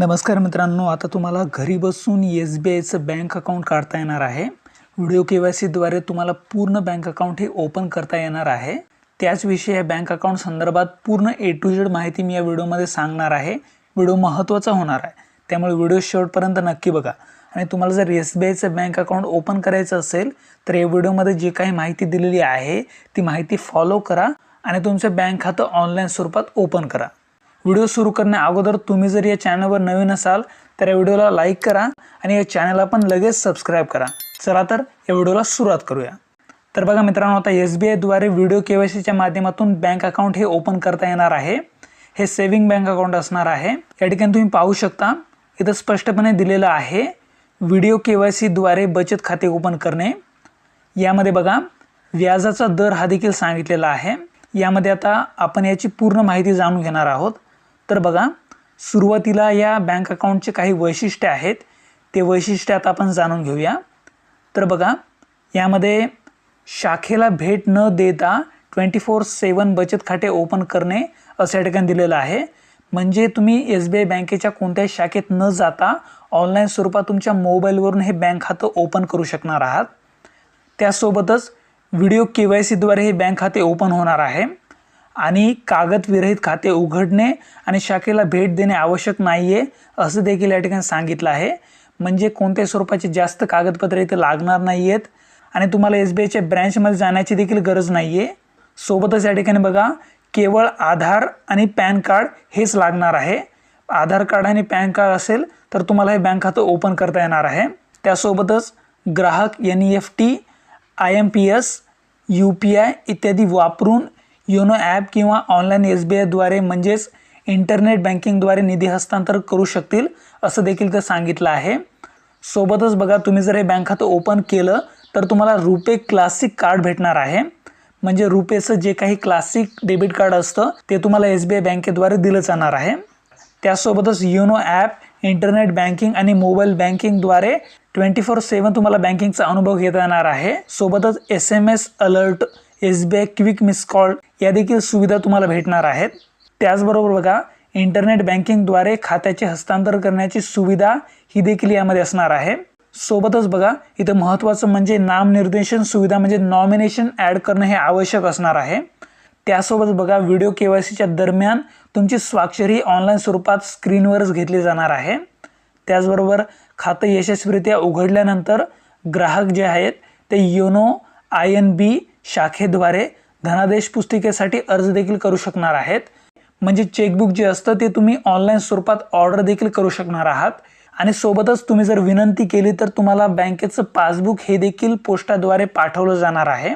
नमस्कार मित्रांनो आता तुम्हाला घरी बसून एस बी आयचं बँक अकाउंट काढता येणार आहे. व्हिडिओ के वाय सीद्वारे तुम्हाला पूर्ण बँक अकाउंट हे ओपन करता येणार आहे. त्याचविषयी या बँक अकाउंट संदर्भात पूर्ण ए टू झेड माहिती मी या व्हिडिओमध्ये सांगणार आहे. व्हिडिओ महत्त्वाचा होणार आहे. त्यामुळे व्हिडिओ शेवटपर्यंत नक्की बघा. आणि तुम्हाला जर एस बी आयचं बँक अकाउंट ओपन करायचं असेल तर या व्हिडिओमध्ये जी काही माहिती दिलेली आहे ती माहिती फॉलो करा आणि तुमचं बँक खातं ऑनलाईन स्वरूपात ओपन करा. व्हिडिओ सुरू करण्या अगोदर तुम्ही जर या चॅनलवर नवीन असाल तर या व्हिडिओला लाईक करा आणि या चॅनलला पण लगेच सबस्क्राईब करा. चला तर या व्हिडिओला सुरुवात करूया. तर बघा मित्रांनो आता एस बी आयद्वारे व्हिडिओ के वाय सीच्या माध्यमातून बँक अकाउंट हे ओपन करता येणार आहे. हे सेव्हिंग बँक अकाउंट असणार आहे. या ठिकाणी तुम्ही पाहू शकता इथं स्पष्टपणे दिलेलं आहे व्हिडिओ के वाय सीद्वारे बचत खाते ओपन करणे. यामध्ये बघा व्याजाचा दर हा देखील सांगितलेला आहे. यामध्ये आता आपण याची पूर्ण माहिती जाणून घेणार आहोत. तर बघा सुरुवातीला या बँक अकाउंटचे काही वैशिष्ट्य आहेत ते वैशिष्ट्य आता आपण जाणून घेऊया. तर बघा यामध्ये शाखेला भेट न देता ट्वेंटी फोर सेवन बचत खाते ओपन करणे असं या ठिकाणी दिलेलं आहे. म्हणजे तुम्ही एस बी आय बँकेच्या कोणत्याही शाखेत न जाता ऑनलाईन स्वरूपात तुमच्या मोबाईलवरून हे बँक खातं ओपन करू शकणार आहात. त्यासोबतच व्हिडिओ के वाय सीद्वारे हे बँक खाते ओपन होणार आहे. आणि कागदविरहित खाते उघडणे आणि शाखेला भेट देणे आवश्यक नाही आहे असं देखील या ठिकाणी सांगितलं आहे. म्हणजे कोणत्याही स्वरूपाचे जास्त कागदपत्रे इथे लागणार नाही आहेत आणि तुम्हाला एस बी आयच्या ब्रँचमध्ये जाण्याची देखील गरज नाही आहे सोबतच या ठिकाणी बघा केवळ आधार आणि पॅन कार्ड हेच लागणार आहे. आधार कार्ड आणि पॅन कार्ड असेल तर तुम्हाला हे बँक खातं ओपन करता येणार आहे. त्यासोबतच ग्राहक N E F T I M P S U P I इत्यादी वापरून योनो ॲप किंवा ऑनलाईन एस बी आयद्वारे म्हणजेच इंटरनेट बँकिंगद्वारे निधी हस्तांतर करू शकतील असं देखील ते सांगितलं आहे. सोबतच बघा तुम्ही जर हे बँक खातं ओपन केलं तर तुम्हाला रुपे क्लासिक कार्ड भेटणार आहे. म्हणजे रुपेचं जे काही क्लासिक डेबिट कार्ड असतं ते तुम्हाला एस बी आय बँकेद्वारे दिलं जाणार आहे. त्यासोबतच योनो ॲप इंटरनेट बँकिंग आणि मोबाईल बँकिंगद्वारे ट्वेंटी फोर सेवन तुम्हाला बँकिंगचा अनुभव घेता येणार आहे. सोबतच S M S alert S B I quick miss call या देखील सुविधा तुम्हाला भेटणार आहेत. त्याचबरोबर बघा इंटरनेट बँकिंगद्वारे खात्याचे हस्तांतर करण्याची सुविधा ही देखील यामध्ये असणार आहे. सोबतच बघा इथं महत्त्वाचं म्हणजे नामनिर्देशन सुविधा म्हणजे नॉमिनेशन ॲड करणं हे आवश्यक असणार आहे. त्यासोबत बघा व्हिडिओ के वाय सीच्या दरम्यान तुमची स्वाक्षरी ऑनलाईन स्वरूपात स्क्रीनवरच घेतली जाणार आहे. त्याचबरोबर खातं यशस्वीरित्या उघडल्यानंतर ग्राहक जे आहेत ते योनो आय एन बी शाखेद्वारे धनादेश पुस्तिकेसाठी अर्ज देखील करू शकणार आहेत. म्हणजे चेकबुक जे असतं ते तुम्ही ऑनलाईन स्वरूपात ऑर्डर देखील करू शकणार आहात. आणि सोबतच तुम्ही जर विनंती केली तर तुम्हाला बँकेचं पासबुक हे देखील पोस्टाद्वारे पाठवलं जाणार आहे.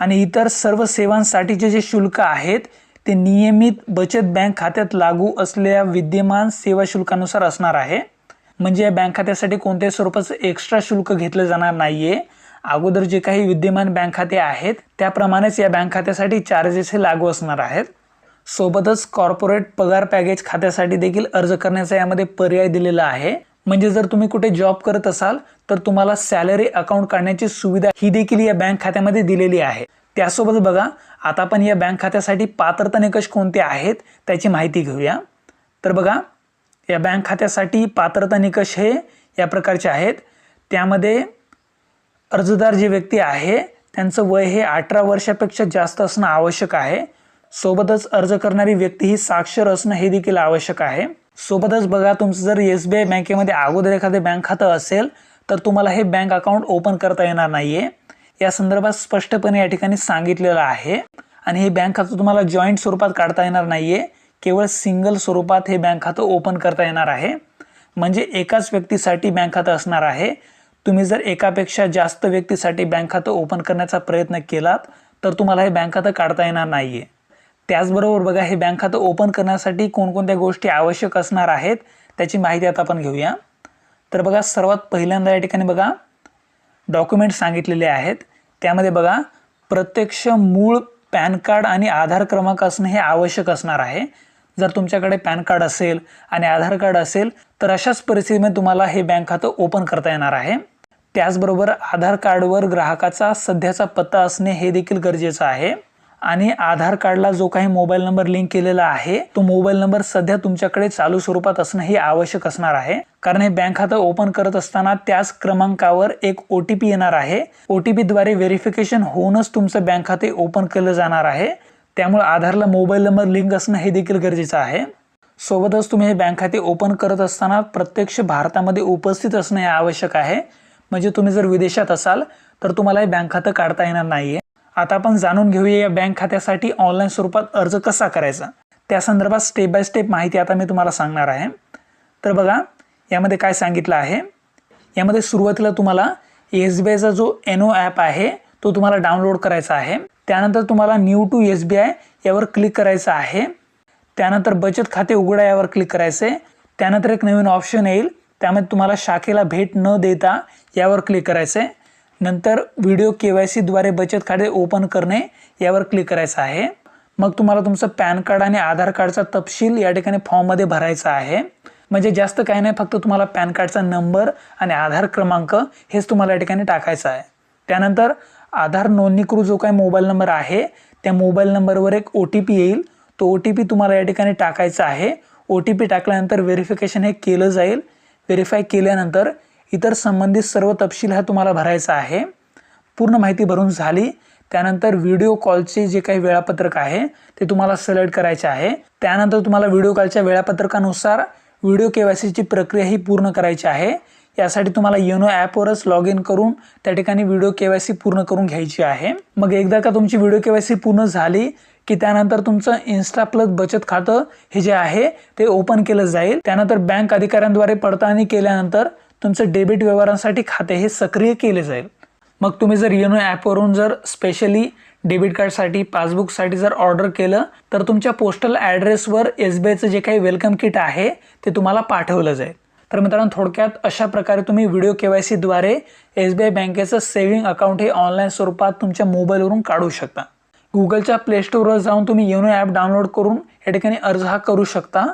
आणि इतर सर्व सेवांसाठीचे जे शुल्क आहेत ते नियमित बचत बँक खात्यात लागू असलेल्या विद्यमान सेवा शुल्कानुसार असणार आहे. म्हणजे या बँक खात्यासाठी कोणत्याही स्वरूपाचं एक्स्ट्रा शुल्क घेतलं जाणार नाही आहे अगोदर जे काही विद्यमान बँक खाते आहेत त्याप्रमाणेच या बँक खात्यासाठी चार्जेस हे लागू असणार आहेत. सोबतच कॉर्पोरेट पगार पॅकेज खात्यासाठी देखील अर्ज करण्याचा यामध्ये पर्याय दिलेला आहे. म्हणजे जर तुम्ही कुठे जॉब करत असाल तर तुम्हाला सॅलरी अकाउंट काढण्याची सुविधा ही देखील या बँक खात्यामध्ये दिलेली आहे. त्यासोबत बघा आता आपण या बँक खात्यासाठी पात्रता निकष कोणते आहेत त्याची माहिती घेऊया. तर बघा या बँक खात्यासाठी पात्रता निकष हे या प्रकारचे आहेत. त्यामध्ये अर्जदार जी व्यक्ती आहे त्यांचं वय हे अठरा वर्षापेक्षा जास्त असणं आवश्यक आहे. सोबतच अर्ज करणारी व्यक्ती ही साक्षर असणं हे देखील आवश्यक आहे. सोबतच बघा तुमचं जर एस बी आय बँकेमध्ये अगोदर एखादं बँक खातं असेल तर तुम्हाला हे बँक अकाउंट ओपन करता येणार नाही आहे या संदर्भात स्पष्टपणे या ठिकाणी सांगितलेलं आहे. आणि हे बँक खातं तुम्हाला जॉईंट स्वरूपात काढता येणार नाही आहे केवळ सिंगल स्वरूपात हे बँक खातं ओपन करता येणार आहे. म्हणजे एकाच व्यक्तीसाठी बँक खातं असणार आहे. तुम्ही जर एकापेक्षा जास्त व्यक्तीसाठी बँक खातं ओपन करण्याचा प्रयत्न केलात तर तुम्हाला हे बँक खातं काढता येणार नाही आहे त्याचबरोबर बघा हे बँक खातं ओपन करण्यासाठी कोणकोणत्या गोष्टी आवश्यक असणार आहेत त्याची माहिती आता आपण घेऊया. तर बघा सर्वात पहिल्यांदा या ठिकाणी बघा डॉक्युमेंट सांगितलेले आहेत. त्यामध्ये बघा प्रत्यक्ष मूळ पॅन कार्ड आणि आधार क्रमांक असणं हे आवश्यक असणार आहे. जर तुमच्याकडे पॅन कार्ड असेल आणि आधार कार्ड असेल तर अशाच परिस्थितीमध्ये तुम्हाला हे बँक खातं ओपन करता येणार आहे. त्याचबरोबर आधार कार्डवर ग्राहकाचा सध्याचा पत्ता असणे हे देखील गरजेचं आहे. आणि आधार कार्डला जो काही मोबाईल नंबर लिंक केलेला आहे तो मोबाईल नंबर सध्या तुमच्याकडे चालू स्वरूपात असणं हे आवश्यक असणार आहे. कारण हे बँक खातं ओपन करत असताना त्याच क्रमांकावर एक ओ टी पी येणार आहे. ओ टी पीद्वारे व्हेरिफिकेशन होऊनच तुमचं बँक खाते ओपन केलं जाणार आहे. त्यामुळे आधारला मोबाईल नंबर लिंक असणं हे देखील गरजेचं आहे. सोबतच तुम्ही हे बँक खाते ओपन करत असताना प्रत्यक्ष भारतामध्ये उपस्थित असणं हे आवश्यक आहे. म्हणजे तुम्ही जर विदेशात असाल तर तुम्हाला हे बँक खातं काढता येणार नाहीये. आता आपण जाणून घेऊया या बँक खात्यासाठी ऑनलाईन स्वरूपात अर्ज कसा करायचा. त्या संदर्भात स्टेप बाय स्टेप माहिती आता मी तुम्हाला सांगणार आहे. तर बघा यामध्ये काय सांगितलं आहे? यामध्ये सुरुवातीला तुम्हाला एस बी आयचा जो एनो ॲप आहे तो तुम्हाला डाउनलोड करायचा आहे. त्यानंतर तुम्हाला new to S B I यावर क्लिक करायचं आहे. त्यानंतर बचत खाते उघडा यावर क्लिक करायचं आहे त्यानंतर एक नवीन ऑप्शन येईल त्यामध्ये तुम्हाला शाखेला भेट न देता यावर क्लिक करायचं आहे नंतर व्हिडिओ के वाय सीद्वारे बचत खाते ओपन करणे यावर क्लिक करायचं आहे. मग तुम्हाला तुमचं पॅन कार्ड आणि आधार कार्डचा तपशील या ठिकाणी फॉर्ममध्ये भरायचा आहे. म्हणजे जास्त काही नाही फक्त तुम्हाला पॅन कार्डचा नंबर आणि आधार क्रमांक हेच तुम्हाला या ठिकाणी टाकायचं आहे. त्यानंतर आधार नोंदणीकृत जो काही मोबाईल नंबर आहे त्या मोबाईल नंबरवर एक ओ टी पी येईल. तो ओ टी पी तुम्हाला या ठिकाणी टाकायचा आहे. ओ टी पी टाकल्यानंतर व्हेरिफिकेशन हे केलं जाईल. व्हेरीफाय केल्यानंतर इतर संबंधित सर्व तपशील हा तुम्हाला भरायचा आहे. पूर्ण माहिती भरून झाली. त्यानंतर व्हिडिओ कॉलचे जे काही वेळापत्रक आहे ते तुम्हाला सिलेक्ट करायचे आहे. त्यानंतर तुम्हाला व्हिडिओ कॉलच्या वेळापत्रकानुसार व्हिडिओ के वाय सीची प्रक्रिया ही पूर्ण करायची आहे. यासाठी तुम्हाला योनो ॲपवरच लॉग इन करून त्या ठिकाणी व्हिडिओ के वाय सी पूर्ण करून घ्यायची आहे. मग एकदा का तुमची व्हिडिओ के वाय सी पूर्ण झाली की त्यानंतर तुमचं इन्स्टा प्लस बचत खातं हे जे आहे ते ओपन केलं जाईल. त्यानंतर बँक अधिकाऱ्यांद्वारे पडताळणी केल्यानंतर तुमचं डेबिट व्यवहारांसाठी खाते हे सक्रिय केले जाईल. मग तुम्ही जर योनो ॲपवरून जर स्पेशली डेबिट कार्डसाठी पासबुकसाठी जर ऑर्डर केलं तर तुमच्या पोस्टल ॲड्रेसवर एस बी आयचं जे काही वेलकम किट आहे ते तुम्हाला पाठवलं जाईल. तर मित्रांनो थोडक्यात अशा प्रकारे तुम्ही व्हिडिओ के वाय सीद्वारे एस बी आय बँकेचं सेव्हिंग अकाउंट हे ऑनलाईन स्वरूपात तुमच्या मोबाईलवरून काढू शकता. गुगलच्या प्ले जाऊन तुम्ही योनो ॲप डाउनलोड करून या ठिकाणी अर्ज हा करू शकता.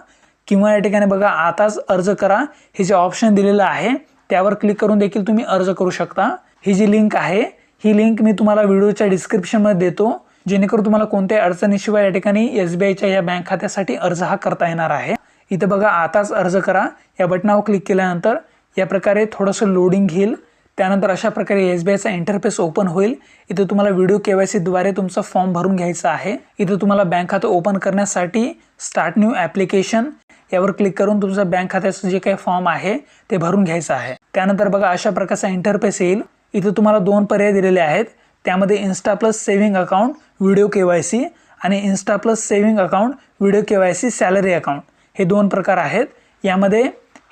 किंवा या ठिकाणी बघा आताच अर्ज करा. हे जे ऑप्शन दिलेलं आहे त्यावर क्लिक करून देखील तुम्ही अर्ज करू शकता. ही जी लिंक आहे ही लिंक मी तुम्हाला व्हिडिओच्या डिस्क्रिप्शनमध्ये देतो. जेणेकरून तुम्हाला कोणत्याही अडचणीशिवाय या ठिकाणी एस बी आयच्या या बँक खात्यासाठी अर्ज हा करता येणार आहे. इथं बघा आताच अर्ज करा. या बटनावर क्लिक केल्यानंतर या प्रकारे थोडंसं लोडिंग घेईल. त्यानंतर अशा प्रकारे एस बी आयचा इंटरफेस ओपन होईल. इथं तुम्हाला व्हिडिओ के वाय सीद्वारे तुमचा फॉर्म भरून घ्यायचा आहे. इथं तुम्हाला बँक खातं ओपन करण्यासाठी स्टार्ट न्यू ॲप्लिकेशन यावर क्लिक करून तुमचं बँक खात्याचं जे काही फॉर्म आहे ते भरून घ्यायचं आहे. त्यानंतर बघा अशा प्रकारचा इंटरफेस येईल. इथं तुम्हाला दोन पर्याय दिलेले आहेत. त्यामध्ये insta plus saving account video K Y C आणि insta plus saving account video K Y C salary account हे दोन प्रकार आहेत. यामध्ये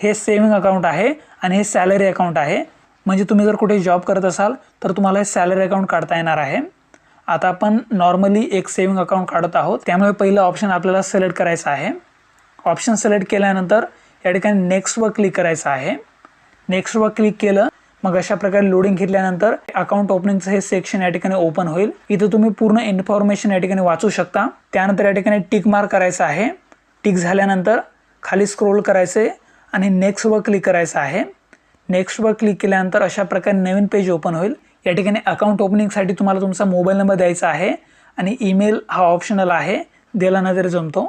हे सेव्हिंग अकाउंट आहे आणि हे सॅलरी अकाउंट आहे. म्हणजे तुम्ही जर कुठे जॉब करत असाल तर तुम्हाला हे सॅलरी अकाउंट काढता येणार आहे. आता आपण नॉर्मली एक सेव्हिंग अकाउंट काढत आहोत. त्यामुळे पहिलं ऑप्शन आपल्याला सिलेक्ट करायचं आहे. ऑप्शन सिलेक्ट केल्यानंतर या ठिकाणी नेक्स्टवर क्लिक करायचं आहे. नेक्स्टवर क्लिक केलं मग अशा प्रकारे लोडिंग घेतल्यानंतर अकाउंट ओपनिंगचं हे सेक्शन या ठिकाणी ओपन होईल. इथं तुम्ही पूर्ण इन्फॉर्मेशन या ठिकाणी वाचू शकता. त्यानंतर या ठिकाणी टिक मार्क करायचं आहे. टिक झाल्यानंतर खाली स्क्रोल करायचे आणि नेक्स्टवर क्लिक करायचं आहे. नेक्स्टवर क्लिक केल्यानंतर अशा प्रकारे नवीन पेज ओपन होईल. या ठिकाणी अकाउंट ओपनिंगसाठी तुम्हाला तुमचा मोबाईल नंबर द्यायचा आहे आणि ईमेल हा ऑप्शनल आहे. दिला ना तरी जमतो.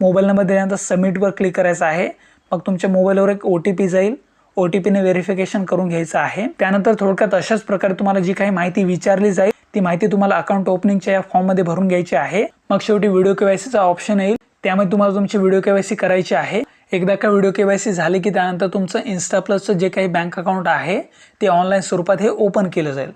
मोबाईल नंबर दिल्यानंतर सबमिटवर क्लिक करायचं आहे. मग तुमच्या मोबाईलवर एक ओ टी पी जाईल. ओ टी पीने व्हेरिफिकेशन करून घ्यायचं आहे. त्यानंतर थोडक्यात अशाच प्रकारे तुम्हाला जी काही माहिती विचारली जाईल ती माहिती तुम्हाला अकाउंट ओपनिंगच्या या फॉर्ममध्ये भरून घ्यायची आहे. मग शेवटी व्हिडिओ केवायसीचा ऑप्शन येईल. त्यामध्ये तुम्हाला तुमची व्हिडिओ केवायसी करायची आहे. एकदा का व्हिडिओ केवायसी झाली की त्यानंतर तुमचं इन्स्टा प्लसचं जे काही बँक अकाउंट आहे ते ऑनलाईन स्वरूपात हे ओपन केलं जाईल.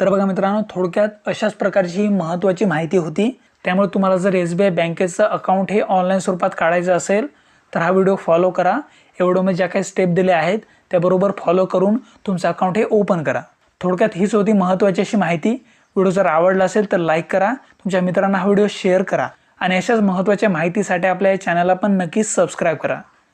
तर बघा मित्रांनो थोडक्यात अशाच प्रकारची ही महत्त्वाची माहिती होती. त्यामुळे तुम्हाला जर एस बी आय बँकेचं अकाउंट हे ऑनलाईन स्वरूपात काढायचं असेल तर हा व्हिडिओ फॉलो करा. एवढं मी ज्या काही स्टेप दिले आहेत त्याबरोबर फॉलो करून तुमचं अकाउंट हे ओपन करा. थोडक्यात हीच होती महत्त्वाची अशी माहिती. व्हिडिओ जर आवडला असेल तर लाईक करा. तुमच्या मित्रांना हा व्हिडिओ शेअर करा. आणि अशाच महत्त्वाच्या माहितीसाठी आपल्या या चॅनलला पण नक्कीच सबस्क्राईब करा.